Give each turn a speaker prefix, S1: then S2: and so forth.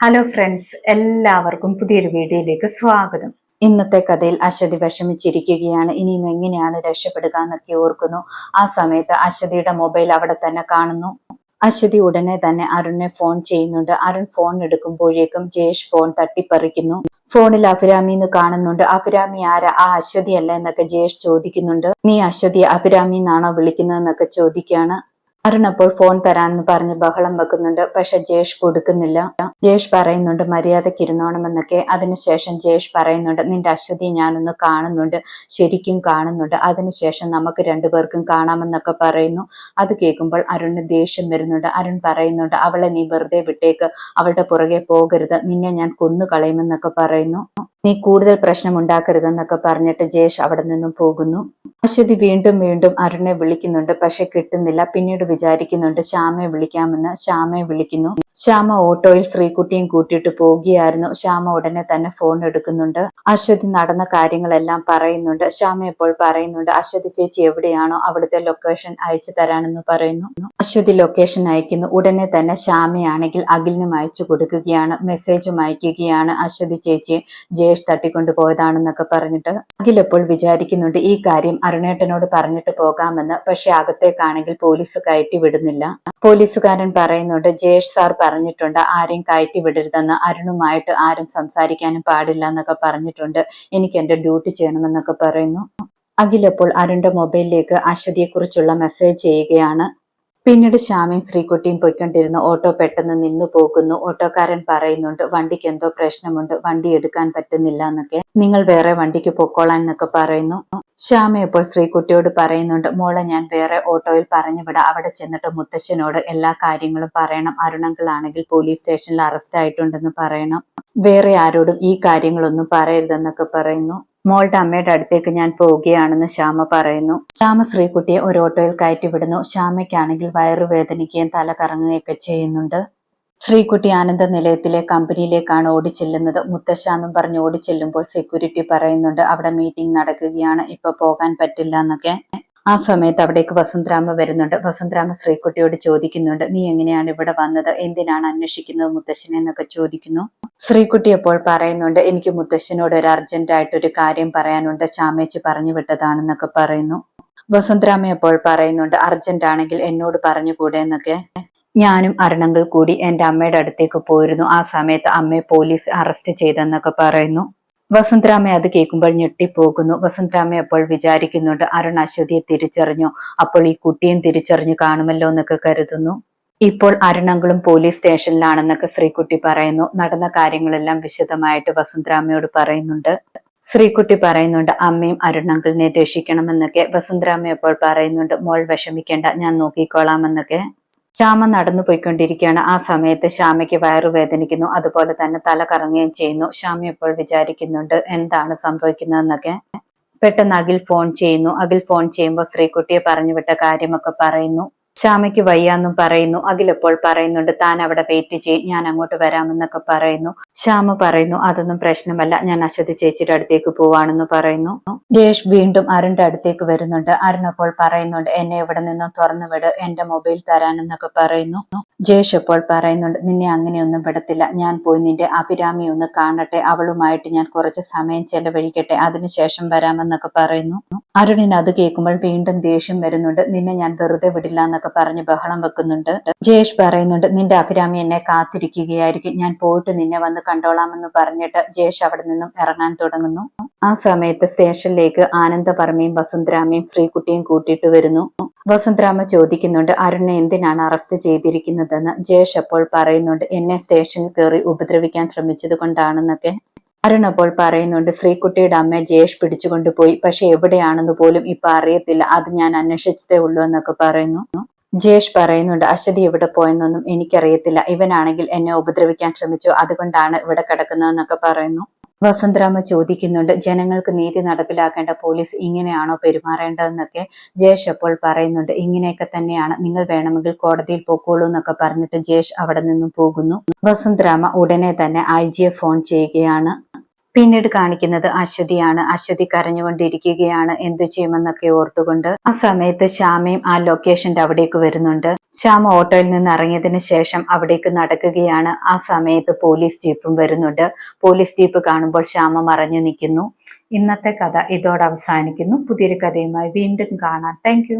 S1: Hello friends എല്ലാവർക്കും പുതിയൊരു വീഡിയോയിലേക്ക് സ്വാഗതം. ഇന്നത്തെ കഥയിൽ അശ്വതി വിഷമിച്ചിരിക്കുകയാണ്. ഇനിയും എങ്ങനെയാണ് രക്ഷപ്പെടുക എന്നൊക്കെ ഓർക്കുന്നു. ആ സമയത്ത് അശ്വതിയുടെ മൊബൈൽ അവിടെ തന്നെ കാണുന്നു. അശ്വതി ഉടനെ തന്നെ അരുണിനെ ഫോൺ ചെയ്യുന്നുണ്ട്. അരുൺ ഫോൺ എടുക്കുമ്പോഴേക്കും ജയേഷ് ഫോൺ തട്ടിപ്പറിക്കുന്നു. ഫോണിൽ അഭിരാമി എന്ന് കാണുന്നുണ്ട്. അഭിരാമി ആരാ? ആ അശ്വതി അല്ല എന്നൊക്കെ ജയേഷ് ചോദിക്കുന്നുണ്ട്. നീ അശ്വതി അഭിരാമി എന്നാണോ വിളിക്കുന്നതെന്നൊക്കെ ചോദിക്കുകയാണ്. അരുൺ അപ്പോൾ ഫോൺ തരാന്ന് പറഞ്ഞ് ബഹളം വെക്കുന്നുണ്ട്. പക്ഷെ ജേഷ് കൊടുക്കുന്നില്ല. ജേഷ് പറയുന്നുണ്ട് മര്യാദയ്ക്ക് ഇരുന്നോണമെന്നൊക്കെ. അതിനുശേഷം ജേഷ് പറയുന്നുണ്ട് നിന്റെ അശ്വതി ഞാനൊന്ന് കാണുന്നുണ്ട്. ശരിക്കും കാണുന്നുണ്ട്. അതിനുശേഷം നമുക്ക് രണ്ടുപേർക്കും കാണാമെന്നൊക്കെ പറയുന്നു. അത് കേൾക്കുമ്പോൾ അരുണിന് ദേഷ്യം വരുന്നുണ്ട്. അരുൺ പറയുന്നുണ്ട് അവളെ നീ വെറുതെ വിട്ടേക്ക്. അവളുടെ പുറകെ പോകരുത്. നിന്നെ ഞാൻ കൊന്നു കളയുമെന്നൊക്കെ പറയുന്നു. നീ കൂടുതൽ പ്രശ്നം ഉണ്ടാക്കരുതെന്നൊക്കെ പറഞ്ഞിട്ട് ജേഷ് അവിടെ നിന്നും പോകുന്നു. അശ്വതി വീണ്ടും വീണ്ടും അരുണെ വിളിക്കുന്നുണ്ട് പക്ഷെ കിട്ടുന്നില്ല. പിന്നീട് വിചാരിക്കുന്നുണ്ട് ശ്യാമയെ വിളിക്കാമെന്ന്. ശ്യാമയെ വിളിക്കുന്നു. ശ്യാമ ഓട്ടോയിൽ ശ്രീകുട്ടിയും കൂട്ടിയിട്ട് പോകുകയായിരുന്നു. ശ്യാമ ഉടനെ തന്നെ ഫോൺ എടുക്കുന്നുണ്ട്. അശ്വതി നടന്ന കാര്യങ്ങളെല്ലാം പറയുന്നുണ്ട്. ശ്യാമ ഇപ്പോൾ പറയുന്നുണ്ട് അശ്വതി ചേച്ചി എവിടെയാണോ അവിടുത്തെ ലൊക്കേഷൻ അയച്ചു തരാനെന്ന് പറയുന്നു. അശ്വതി ലൊക്കേഷൻ അയക്കുന്നു. ഉടനെ തന്നെ ശ്യാമയാണെങ്കിൽ അഖിലിനും അയച്ചു കൊടുക്കുകയാണ് മെസ്സേജും അയക്കുകയാണ്. അശ്വതി ചേച്ചിയെ ജയേഷ് തട്ടിക്കൊണ്ടു പോയതാണെന്നൊക്കെ പറഞ്ഞിട്ട് അഖിൽ ഇപ്പോൾ വിചാരിക്കുന്നുണ്ട് ഈ കാര്യം അരുണേട്ടനോട് പറഞ്ഞിട്ട് പോകാമെന്ന്. പക്ഷെ അകത്തേക്കാണെങ്കിൽ പോലീസ് കയറ്റി വിടുന്നില്ല. പോലീസുകാരൻ പറയുന്നുണ്ട് ജയേഷ് സാർ പറഞ്ഞിട്ടുണ്ട്. ആരെയും കയറ്റി വിടരുതെന്ന് അരുണുമായിട്ട് ആരും സംസാരിക്കാനും പാടില്ല എന്നൊക്കെ പറഞ്ഞിട്ടുണ്ട്. എനിക്ക് എന്റെ ഡ്യൂട്ടി ചെയ്യണമെന്നൊക്കെ പറയുന്നു. അഖിലപ്പോൾ അരുണിന്റെ മൊബൈലിലേക്ക് അശ്വതിയെ കുറിച്ചുള്ള മെസ്സേജ് ചെയ്യുകയാണ്. പിന്നീട് ശ്യാമയും ശ്രീകുട്ടിയും പോയിക്കൊണ്ടിരുന്ന. ഓട്ടോ പെട്ടെന്ന് നിന്നു പോകുന്നു. ഓട്ടോക്കാരൻ പറയുന്നുണ്ട് വണ്ടിക്ക് എന്തോ പ്രശ്നമുണ്ട്. വണ്ടി എടുക്കാൻ പറ്റുന്നില്ല എന്നൊക്കെ. നിങ്ങൾ വേറെ വണ്ടിക്ക് പൊക്കോളാൻ എന്നൊക്കെ പറയുന്നു. ശ്യാമ ഇപ്പോൾ ശ്രീകുട്ടിയോട് പറയുന്നുണ്ട് മോളെ ഞാൻ വേറെ ഓട്ടോയിൽ പറഞ്ഞു വിടാം. അവിടെ ചെന്നിട്ട് മുത്തശ്ശനോട് എല്ലാ കാര്യങ്ങളും പറയണം. അരുണങ്കിളാണെങ്കിൽ പോലീസ് സ്റ്റേഷനിൽ അറസ്റ്റ് ആയിട്ടുണ്ടെന്ന് പറയണം. വേറെ ആരോടും ഈ കാര്യങ്ങളൊന്നും പറയരുതെന്നൊക്കെ പറയുന്നു. മോളുടെ അമ്മയുടെ അടുത്തേക്ക് ഞാൻ പോവുകയാണെന്ന് ശ്യാമ പറയുന്നു. ശ്യാമ ശ്രീകുട്ടിയെ ഒരു ഓട്ടോയിൽ കയറ്റി വിടുന്നു. ശ്യാമയ്ക്കാണെങ്കിൽ വയറുവേദനിക്കുകയും തല കറങ്ങുകയൊക്കെ ചെയ്യുന്നുണ്ട്. ശ്രീകുട്ടി ആനന്ദ നിലയത്തിലെ കമ്പനിയിലേക്കാണ് ഓടിച്ചെല്ലുന്നത്. മുത്തശ്ശ എന്നും പറഞ്ഞ് ഓടിച്ചെല്ലുമ്പോൾ സെക്യൂരിറ്റി പറയുന്നുണ്ട് അവിടെ മീറ്റിംഗ് നടക്കുകയാണ് ഇപ്പൊ പോകാൻ പറ്റില്ല എന്നൊക്കെ. ആ സമയത്ത് അവിടേക്ക് വസന്തരാമ വരുന്നുണ്ട്. വസന്തരാമ ശ്രീകുട്ടിയോട് ചോദിക്കുന്നുണ്ട് നീ എങ്ങനെയാണ് ഇവിടെ വന്നത്? എന്തിനാണ് അന്വേഷിക്കുന്നത് മുത്തശ്ശനെ? എന്നൊക്കെ ചോദിക്കുന്നു. ശ്രീകുട്ടി അപ്പോൾ പറയുന്നുണ്ട് എനിക്ക് മുത്തശ്ശനോട് ഒരു അർജന്റ് ആയിട്ട് ഒരു കാര്യം പറയാനുണ്ട്. ശ്യാമേച്ചി പറഞ്ഞു വിട്ടതാണെന്നൊക്കെ പറയുന്നു. വസന്തരാമ അപ്പോൾ പറയുന്നുണ്ട് അർജന്റ് ആണെങ്കിൽ എന്നോട് പറഞ്ഞുകൂടെ എന്നൊക്കെ. ഞാനും അരുണങ്ങൾ കൂടി എന്റെ അമ്മയുടെ അടുത്തേക്ക് പോയിരുന്നു. ആ സമയത്ത് അമ്മയെ പോലീസ് അറസ്റ്റ് ചെയ്തെന്നൊക്കെ പറയുന്നു. വസന്തരാമ അത് കേൾക്കുമ്പോൾ ഞെട്ടിപ്പോകുന്നു. വസന്തരാമ അപ്പോൾ വിചാരിക്കുന്നുണ്ട് അരുൺ അശ്വതിയെ തിരിച്ചറിഞ്ഞു. അപ്പോൾ ഈ കുട്ടിയും തിരിച്ചറിഞ്ഞു കാണുമല്ലോ എന്നൊക്കെ കരുതുന്നു. ഇപ്പോൾ അരുണങ്കളും പോലീസ് സ്റ്റേഷനിലാണെന്നൊക്കെ ശ്രീകുട്ടി പറയുന്നു. നടന്ന കാര്യങ്ങളെല്ലാം വിശദമായിട്ട് വസന്തരാമയോട് പറയുന്നുണ്ട്. ശ്രീകുട്ടി പറയുന്നുണ്ട് അമ്മയും അരുണങ്കിളിനെ രക്ഷിക്കണമെന്നൊക്കെ. വസന്തരാമ അപ്പോൾ പറയുന്നുണ്ട് മോൾ വിഷമിക്കേണ്ട ഞാൻ നോക്കിക്കോളാമെന്നൊക്കെ ശ്യാമ നടന്നു പോയിക്കൊണ്ടിരിക്കുകയാണ്. ആ സമയത്ത് ശ്യാമയ്ക്ക് വയറുവേദനിക്കുന്നു അതുപോലെ തന്നെ തല കറങ്ങുകയും ചെയ്യുന്നു. ശ്യാമ ഇപ്പോൾ വിചാരിക്കുന്നുണ്ട് എന്താണ് സംഭവിക്കുന്നതെന്നൊക്കെ. പെട്ടെന്ന് അഖിൽ ഫോൺ ചെയ്യുന്നു. അഖിൽ ഫോൺ ചെയ്യുമ്പോൾ ശ്രീകുട്ടിയെ പറഞ്ഞു വിട്ട കാര്യമൊക്കെ പറയുന്നു. ശ്യാമയ്ക്ക് വയ്യാന്നും പറയുന്നു. അഖിലപ്പോൾ പറയുന്നുണ്ട് താൻ അവിടെ വെയിറ്റ് ചെയ്യും ഞാൻ അങ്ങോട്ട് വരാമെന്നൊക്കെ പറയുന്നു. ശ്യാമ പറയുന്നു അതൊന്നും പ്രശ്നമല്ല ഞാൻ അശ്വതി ചേച്ചിയുടെ അടുത്തേക്ക് പോവാണെന്ന് പറയുന്നു. ജയേഷ് വീണ്ടും അരുണിന്റെ അടുത്തേക്ക് വരുന്നുണ്ട്. അരുൺ അപ്പോൾ പറയുന്നുണ്ട് എന്നെ ഇവിടെ നിന്നും തുറന്നു വിട് എന്റെ മൊബൈൽ തരാനെന്നൊക്കെ പറയുന്നു. ജയേഷ് അപ്പോൾ പറയുന്നുണ്ട് നിന്നെ അങ്ങനെയൊന്നും വിടത്തില്ല ഞാൻ പോയി നിന്റെ അഭിരാമി ഒന്ന് കാണട്ടെ അവളുമായിട്ട് ഞാൻ കുറച്ച് സമയം ചെലവഴിക്കട്ടെ അതിനുശേഷം വരാമെന്നൊക്കെ പറയുന്നു. അരുണിന് അത് കേൾക്കുമ്പോൾ വീണ്ടും ദേഷ്യം വരുന്നുണ്ട്. നിന്നെ ഞാൻ വെറുതെ വിടില്ല എന്നൊക്കെ പറഞ്ഞ് ബഹളം വെക്കുന്നുണ്ട്. ജയേഷ് പറയുന്നുണ്ട് നിന്റെ അഭിരാമി എന്നെ കാത്തിരിക്കുകയായിരിക്കും. ഞാൻ പോയിട്ട് നിന്നെ വന്ന് കണ്ടോളാമെന്ന് പറഞ്ഞിട്ട് ജയേഷ് അവിടെ നിന്നും ഇറങ്ങാൻ തുടങ്ങുന്നു. ആ സമയത്ത് സ്റ്റേഷനിലേക്ക് ആനന്ദപർമ്മയും വസുന്ധരാമയും ശ്രീകുട്ടിയും കൂട്ടിയിട്ട് വരുന്നു. വസുന്ധരാമ ചോദിക്കുന്നുണ്ട് അരുണിനെ എന്തിനാണ് അറസ്റ്റ് ചെയ്തിരിക്കുന്നതെന്ന്? ജയേഷ് അപ്പോൾ പറയുന്നുണ്ട് എന്നെ സ്റ്റേഷനിൽ കയറി ഉപദ്രവിക്കാൻ ശ്രമിച്ചത് കൊണ്ടാണെന്നൊക്കെ. അരുൺ അപ്പോൾ പറയുന്നുണ്ട് ശ്രീകുട്ടിയുടെ അമ്മ ജയേഷ് പിടിച്ചുകൊണ്ടുപോയി പക്ഷെ എവിടെയാണെന്ന് പോലും ഇപ്പൊ അറിയത്തില്ല. അത് ഞാൻ അന്വേഷിച്ചതേ ഉള്ളൂ എന്നൊക്കെ പറയുന്നു. ജയേഷ് പറയുന്നുണ്ട് അശ്വതി എവിടെ പോയെന്നൊന്നും എനിക്കറിയത്തില്ല. ഇവനാണെങ്കിൽ എന്നെ ഉപദ്രവിക്കാൻ ശ്രമിച്ചു. അതുകൊണ്ടാണ് ഇവിടെ കിടക്കുന്നതെന്നൊക്കെ പറയുന്നു. വസന്തരാമ ചോദിക്കുന്നുണ്ട് ജനങ്ങൾക്ക് നീതി നടപ്പിലാക്കേണ്ട പോലീസ് ഇങ്ങനെയാണോ പെരുമാറേണ്ടതെന്നൊക്കെ? ജയേഷ് അപ്പോൾ പറയുന്നുണ്ട് ഇങ്ങനെയൊക്കെ തന്നെയാണ്. നിങ്ങൾ വേണമെങ്കിൽ കോടതിയിൽ പോക്കോളൂ എന്നൊക്കെ പറഞ്ഞിട്ട് ജയേഷ് അവിടെ നിന്നും പോകുന്നു. വസന്തരാമ ഉടനെ തന്നെ ഐ ഫോൺ ചെയ്യുകയാണ്. പിന്നീട് കാണിക്കുന്നത് അശ്വതിയാണ്. അശ്വതി കരഞ്ഞുകൊണ്ടിരിക്കുകയാണ്. എന്തു ചെയ്യുമെന്നൊക്കെ ഓർത്തുകൊണ്ട് ആ സമയത്ത് ശ്യാമയും ആ ലൊക്കേഷന്റെ അവിടേക്ക് വരുന്നുണ്ട്. ശ്യാമ ഓട്ടോയിൽ നിന്ന് ഇറങ്ങിയതിന് ശേഷം അവിടേക്ക് നടക്കുകയാണ്. ആ സമയത്ത് പോലീസ് ജീപ്പും വരുന്നുണ്ട്. പോലീസ് ജീപ്പ് കാണുമ്പോൾ ശ്യാമ മറഞ്ഞു നിൽക്കുന്നു. ഇന്നത്തെ കഥ ഇതോടെ അവസാനിക്കുന്നു. പുതിയൊരു കഥയുമായി വീണ്ടും കാണാം. താങ്ക്